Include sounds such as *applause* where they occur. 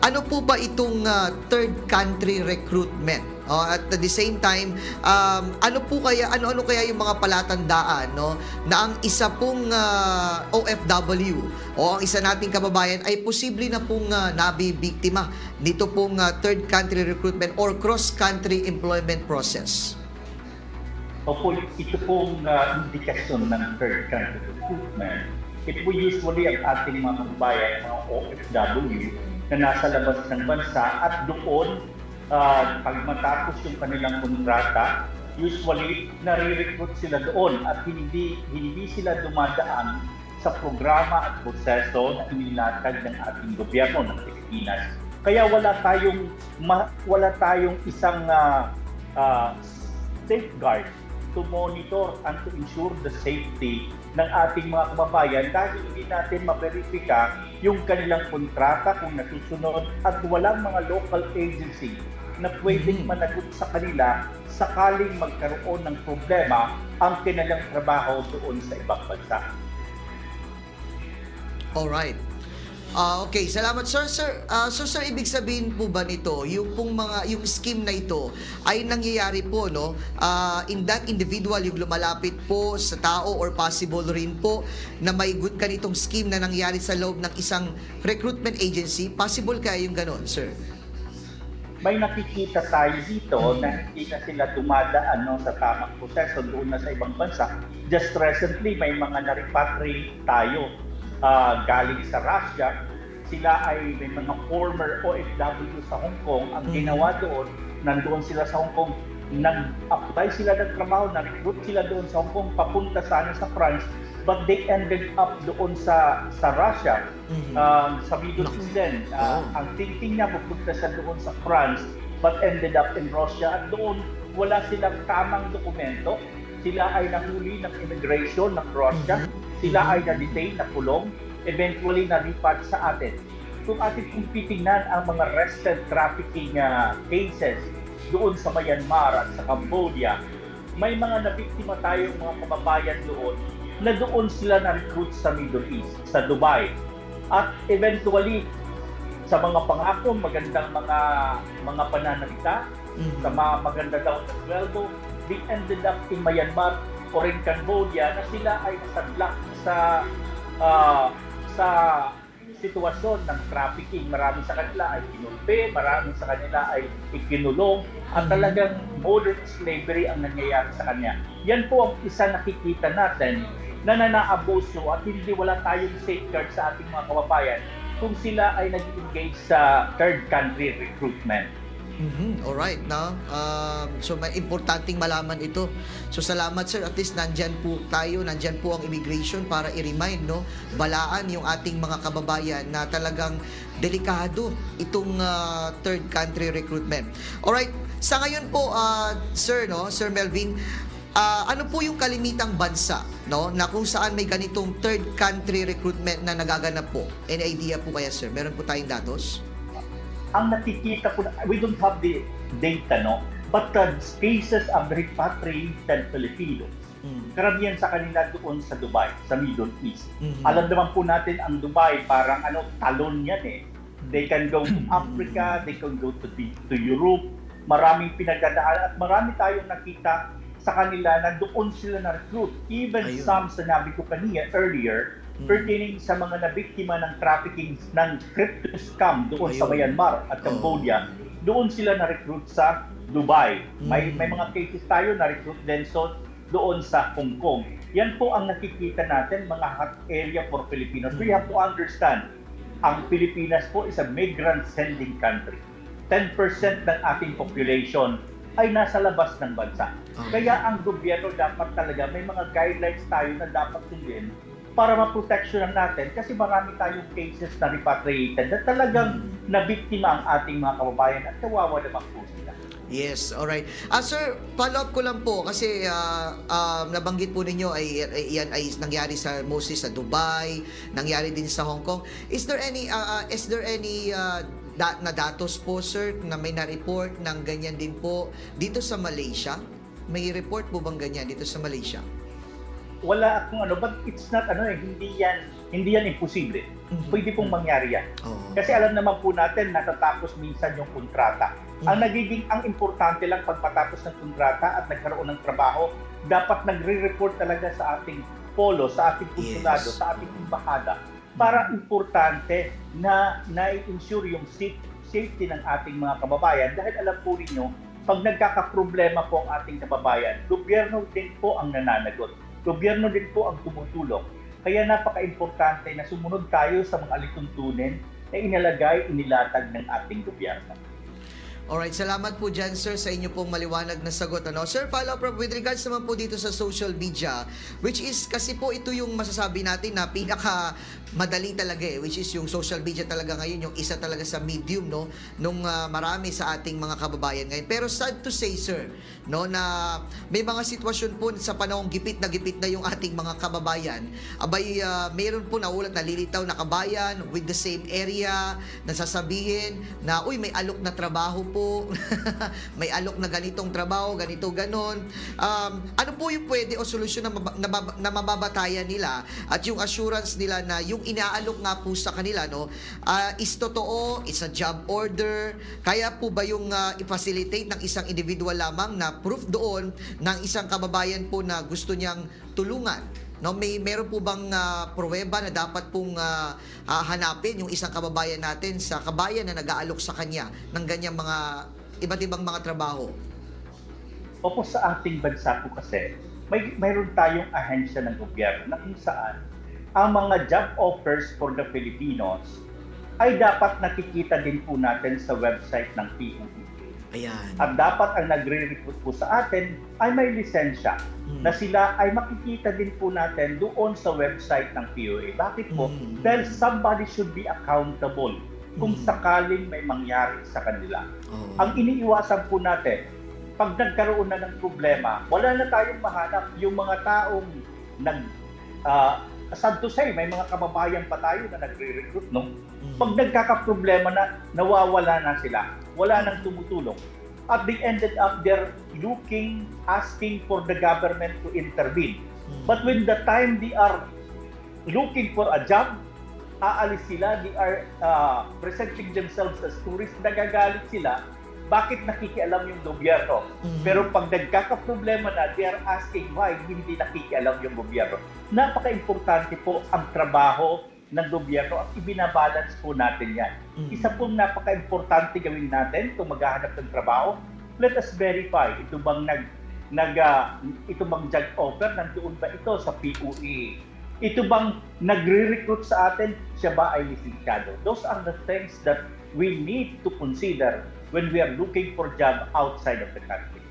Ano po ba itong ah, third country recruitment? Oh, at the same time, um, ano po kaya ano ano kaya yung mga palatandaan no na ang isa pong ah, OFW o ang isa nating kababayan ay posible na pong uh, nabibiktima nito pong ah, third country recruitment or cross country employment process. Opo, ito pong uh, indikasyon ng third country recruitment. It po usually ang ating mga kababayan, mga OFW, na nasa labas ng bansa at doon, uh, pag matapos yung kanilang kontrata, usually nare-recruit sila doon at hindi hindi sila dumadaan sa programa at proseso na inilatag ng ating gobyerno ng Pilipinas. Kaya wala tayong ma- wala tayong isang uh, uh, safeguard to monitor and to ensure the safety ng ating mga kababayan dahil hindi natin maberipika yung kanilang kontrata kung nasusunod at walang mga local agency na pwedeng Mhm. managot sa kanila sakaling magkaroon ng problema ang kanilang trabaho doon sa ibang bansa. Alright. Ah, okay, salamat sir. Sir, ah, so sir, ibig sabihin po ba nito, yung pong mga yung scheme na ito ay nangyayari po no, ah, in that individual yung lumalapit po sa tao or possible rin po na may good ganitong scheme na nangyari sa loob ng isang recruitment agency, possible kaya yung ganon, sir? may nakikita tayo dito na hindi na sila dumadaan no, sa tamang proseso doon na sa ibang bansa. Just recently, may mga na-repatriate tayo ah, galing sa Russia. Sila ay may mga former OFW sa Hong Kong. Ang Mhm. ginawa doon, nandoon sila sa Hong Kong, nag-apply sila ng trabaho, na-recruit sila doon sa Hong Kong, papunta sana sa France, but they ended up doon sa sa Russia Mhm. um, sa Middle Naku. East din. Uh, Oh. Ang thinking niya pupunta siya doon sa France but ended up in Russia at doon wala silang tamang dokumento. Sila ay nahuli ng immigration ng Russia. Mhm. Sila ay na-detain, nakulong. Eventually, nalipat sa atin. Kung atin kung titingnan ang mga arrested trafficking uh, cases doon sa Myanmar at sa Cambodia, may mga nabiktima tayong mga kababayan doon na doon sila na-recruit sa Middle East, sa Dubai. At eventually, sa mga pangako, magandang mga mga pananalita, Mhm. sa mga maganda daw na sweldo, they ended up in Myanmar or in Cambodia na sila ay nasadlak sa ah, sa sitwasyon ng trafficking. Marami sa kanila ay kinulpe, marami sa kanila ay ikinulong, at Mhm. talagang modern slavery ang nangyayari sa kanya. Yan po ang isa nakikita natin na nanaabuso at hindi wala tayong safeguard sa ating mga kababayan kung sila ay nag-engage sa third country recruitment. Mhm, Alright, no? Um, so may importanteng malaman ito. So salamat sir, at least nandyan po tayo, nandyan po ang immigration para i-remind, no? Balaan yung ating mga kababayan na talagang delikado itong ah, third country recruitment. Alright, sa ngayon po, ah, sir, no? Sir Melvin, ah, ano po yung kalimitang bansa, no? Na kung saan may ganitong third country recruitment na nagaganap po? Any idea po kaya, sir? Meron po tayong datos? Ang nakikita ko, na- we don't have the data, no? But the cases of repatriated Filipinos, Mm. karamihan sa kanila doon sa Dubai, sa Middle East. Mhm. Alam naman po natin ang Dubai, parang ano, talon yan eh. They can go to Africa, they can go to, the, to Europe, maraming pinagdadaan at marami tayong nakita sa kanila na doon sila na-recruit. Even Ayun. some, sinabi ko kanina earlier, Mm. pertaining sa mga nabiktima ng trafficking ng crypto scam doon sa Ayun. Myanmar at Cambodia, doon sila na-recruit sa Dubai. May Mm. may mga cases tayo na-recruit din so doon sa Hong Kong. Yan po ang nakikita natin mga hot area for Filipinos. We have to understand, ang Pilipinas po is a migrant sending country. 10% ng ating population ay nasa labas ng bansa. Okay. Kaya ang gobyerno dapat talaga may mga guidelines tayo na dapat sundin para maproteksyonan natin kasi marami tayong cases na repatriated na talagang nabiktima ang ating mga kababayan at kawawa naman po sila. Yes, alright. Ah, sir, follow up ko lang po kasi ah, um, nabanggit po ninyo ay, ay yan ay nangyari sa mostly sa Dubai, nangyari din sa Hong Kong. Is there any ah, ah, is there any ah, da- na datos po sir na may na-report ng ganyan din po dito sa Malaysia? May report po bang ganyan dito sa Malaysia? Wala akong ano, but it's not ano eh, hindi yan Hindi yan imposible. Mhm. Pwede pong mangyari yan. Oo. Kasi alam naman po natin, natatapos minsan yung kontrata. Ang Mhm. nagiging, ang importante lang pag matapos ng kontrata at nagkaroon ng trabaho, dapat nagre-report talaga sa ating polo, sa ating konsulado, Yes. sa ating embahada, para importante na na-ensure yung safe- safety ng ating mga kababayan dahil alam po ninyo, pag nagkakaproblema po ang ating kababayan, gobyerno din po ang nananagot. Gobyerno din po ang tumutulong. Kaya napaka-importante na sumunod tayo sa mga alituntunin na inalagay, inilatag ng ating gobyerno. Alright, salamat po dyan sir sa inyo pong maliwanag na sagot. Ano? Sir, follow up with regards naman po dito sa social media, which is kasi po ito yung masasabi natin na pinaka madali talaga eh, which is yung social media talaga ngayon, yung isa talaga sa medium no, nung ah, marami sa ating mga kababayan ngayon. Pero sad to say sir, no, na may mga sitwasyon po sa panahong gipit na gipit na yung ating mga kababayan, abay ah, mayroon po naulat na lilitaw na kabayan with the same area, na sasabihin na, uy, may alok na trabaho po, *laughs* may alok na ganitong trabaho, ganito, ganon. Um, ano po yung pwede o solusyon na, na, na mababatayan nila at yung assurance nila na yung inaalok nga po sa kanila, no, ah, is totoo, is a job order, kaya po ba yung ah, i-facilitate ng isang individual lamang na proof doon ng isang kababayan po na gusto niyang tulungan? No, may meron po bang ah, pruweba na dapat pong ah, ah, hanapin yung isang kababayan natin sa kabayan na nag-aalok sa kanya ng ganyang mga iba't ibang mga trabaho? Opo sa ating bansa po kasi, may mayroon tayong ahensya ng gobyerno na kung saan ang mga job offers for the Filipinos ay dapat nakikita din po natin sa website ng PUE. Ayan. At dapat ang nagre-recruit po sa atin ay may lisensya Mm. na sila ay makikita din po natin doon sa website ng PUA. Bakit po? Mm. Dahil somebody should be accountable kung Mm. sakaling may mangyari sa kanila. Oo. Ang iniiwasan po natin, pag nagkaroon na ng problema, wala na tayong mahanap yung mga taong nag ah, sad to say, may mga kababayan pa tayo na nagre-recruit, no? Mm. Pag nagkakaproblema na, nawawala na sila. Wala nang tumutulong. At they ended up there looking, asking for the government to intervene. Mm. But when the time they are looking for a job, aalis sila, they are uh, presenting themselves as tourists, nagagalit sila, bakit nakikialam yung gobyerno? Mhm. Pero pag nagkakaproblema na, they are asking why hindi nakikialam yung gobyerno. Napaka-importante po ang trabaho ng gobyerno at ibinabalance po natin yan. Mhm. Isa pong napaka-importante gawin natin kung maghahanap ng trabaho, let us verify ito bang nag nag ah, ito bang job offer nandoon ba ito sa PUE ito bang nagre-recruit sa atin? Siya ba ay lisensyado those are the things that we need to consider when we are looking for job outside of the country